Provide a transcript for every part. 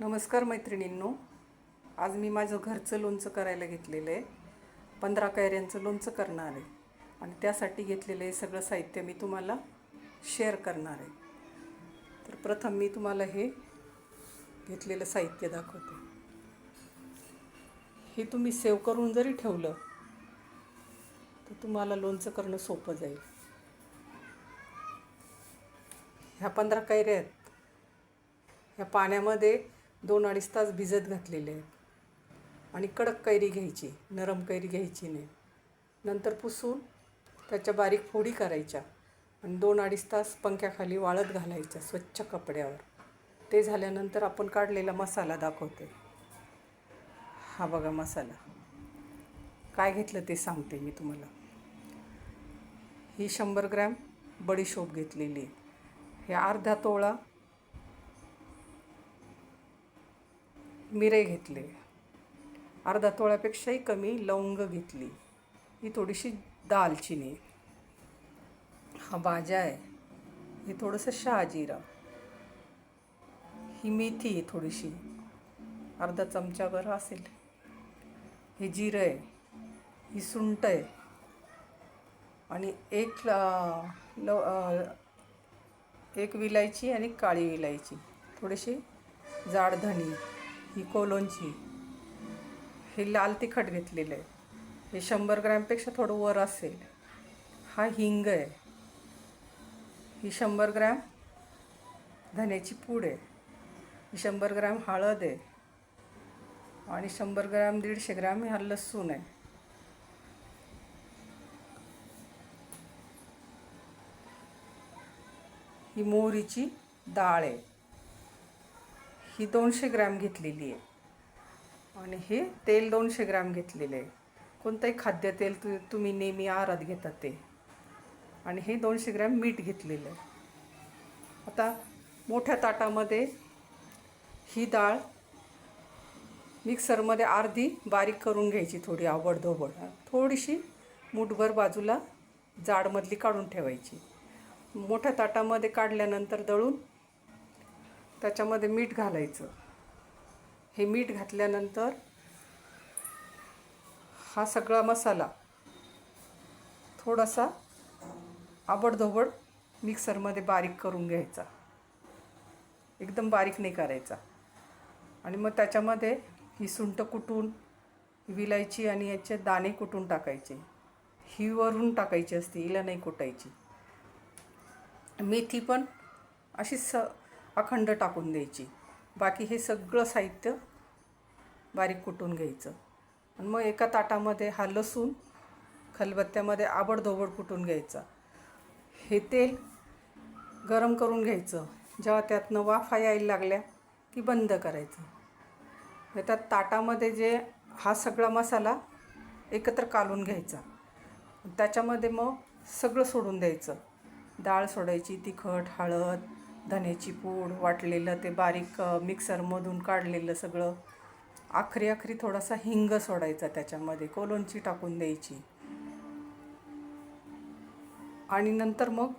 नमस्कार मैत्रिणींनो. आज मी माझं घरचं लोणचं करायला घेतलेलं आहे. पंधरा कैऱ्यांचं लोणचं करणार आहे. आणि त्यासाठी घेतलेलं हे सगळं साहित्य मी तुम्हाला शेअर करणार आहे. तर प्रथम मी तुम्हाला हे घेतलेलं साहित्य दाखवते. हे तुम्ही सेव्ह करून जरी ठेवलं तर तुम्हाला लोणचं करणं सोपं जाईल. ह्या पंधरा कैऱ्या आहेत. ह्या पाण्यामध्ये दोन अडीच तास भिजत घातलेले आहेत. आणि कडक कैरी घ्यायची नरम कैरी घ्यायची नाही. नंतर पुसून त्याच्या बारीक फोडी करायच्या आणि दोन अडीच तास पंख्याखाली वाळत घालायच्या स्वच्छ कपड्यावर. ते झाल्यानंतर आपण काढलेला मसाला दाखवते. हा बघा मसाला. काय घेतलं ते सांगते मी तुम्हाला. ही शंभर ग्रॅम बडीशोप घेतलेली आहे. हे अर्धा तोळा मिरे घेतले. अर्धा तोळ्यापेक्षाही कमी लवंग घेतली. ही थोडीशी दालचिनी. हा भाज्या आहे. हे थोडंसं शहाजिरा. ही मेथी आहे थोडीशी. अर्धा चमचाभर असेल. हे जिरं आहे. ही सुंट आहे. आणि एक लव एक विलायची आणि काळी विलायची. थोडीशी जाड धणी. ही कोलोंची हे लाल तिखट घेतलेलं आहे. हे शंभर ग्रॅमपेक्षा थोडं वर असेल. हा हिंग आहे. ही शंभर ग्रॅम धन्याची पूड आहे. ही शंभर ग्रॅम हळद आहे. आणि शंभर ग्रॅम दीडशे ग्रॅम हा लसूण आहे. ही मोहरीची डाळ आहे. ही दोनशे ग्रॅम घेतलेली आहे. आणि हे तेल दोनशे ग्रॅम घेतलेलं आहे. कोणतंही खाद्यतेल तु तुम्ही नेहमी आहारात घेता ते. आणि हे दोनशे ग्रॅम मीठ घेतलेलं आहे. आता मोठ्या ताटामध्ये ही डाळ मिक्सरमध्ये अर्धी बारीक करून घ्यायची थोडी आवडधोबड. थोडीशी मुठभर बाजूला जाडमधली काढून ठेवायची. मोठ्या ताटामध्ये काढल्यानंतर दळून त्याच्यामध्ये मीठ घालायचं. हे मीठ घातल्यानंतर हा सगळा मसाला थोडासा आबडधोबड मिक्सरमध्ये बारीक करून घ्यायचा. एकदम बारीक नाही करायचा. आणि मग त्याच्यामध्ये ही सुंट कुटून विलायची आणि याचे दाणे कुटून टाकायचे. ही वरून टाकायची असते हिला नाही कुटायची. मेथी पण अशी स अखंड टाकून द्यायची. बाकी हे सगळं साहित्य बारीक कुटून घ्यायचं. आणि मग एका ताटामध्ये हा लसूण खलबत्त्यामध्ये आबडधोबड कुटून घ्यायचा. हे तेल गरम करून घ्यायचं. जेव्हा त्यातनं वाफा यायला लागल्या की बंद करायचं. मग त्या ताटामध्ये जे हा सगळा मसाला एकत्र कालून घ्यायचा. त्याच्यामध्ये मग सगळं सोडून द्यायचं. डाळ सोडायची तिखट हळद धन्याची पूड वाटलेलं ते बारीक मिक्सरमधून काढलेलं सगळं. आखरी आखरी थोडासा हिंग सोडायचा त्याच्यामध्ये कोलोंची टाकून द्यायची. आणि नंतर मग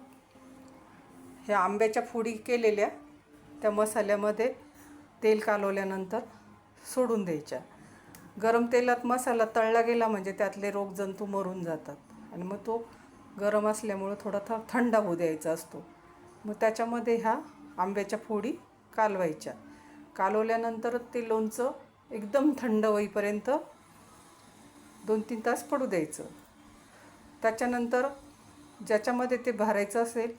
ह्या आंब्याच्या फोडी केलेल्या त्या मसाल्यामध्ये तेल कालवल्यानंतर सोडून द्यायच्या. गरम तेलात मसाला तळला गेला म्हणजे त्यातले रोगजंतू मरून जातात. आणि मग तो गरम असल्यामुळं थोडा थंड होऊ द्यायचा असतो. मग त्याच्यामध्ये ह्या आंब्याच्या फोडी कालवायच्या. कालवल्यानंतर ते लोणचं एकदम थंड होईपर्यंत दोन तीन तास पडू द्यायचं. त्याच्यानंतर ज्याच्यामध्ये ते भरायचं असेल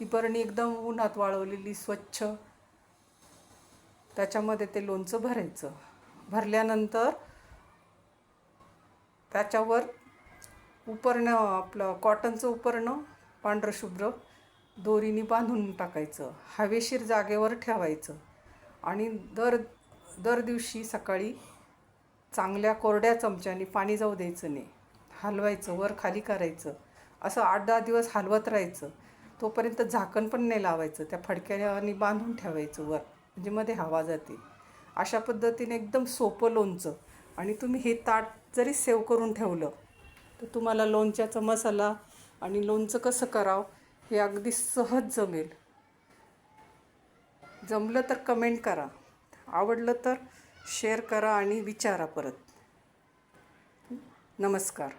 ती बरणी एकदम उन्हात वाळवलेली स्वच्छ. त्याच्यामध्ये ते लोणचं भरायचं. भरल्यानंतर त्याच्यावर उपरणं आपलं कॉटनचं उपरणं पांढरं शुभ्र दोरीने बांधून टाकायचं हवेशीर जागेवर ठेवायचं आणि दर दर दिवशी सकाळी चांगल्या कोरड्या चमच्याने पाणी जाऊ द्यायचं नाही. हलवायचं वर खाली करायचं असं आठ दहा दिवस हलवत राहायचं. तोपर्यंत झाकण पण नाही लावायचं त्या फडक्याने बांधून ठेवायचं वर म्हणजे मध्ये हवा जाते. अशा पद्धतीने एकदम सोपं लोणचं आणि तुम्ही हे ताट जरी सेव करून ठेवलं तर तुम्हाला लोणच्याचा मसाला आणि लोणचं कसं करावं हे अगदी सहज जमेल. जमलं तर कमेंट करा. आवडलं तर शेअर करा आणि विचारा परत. नमस्कार.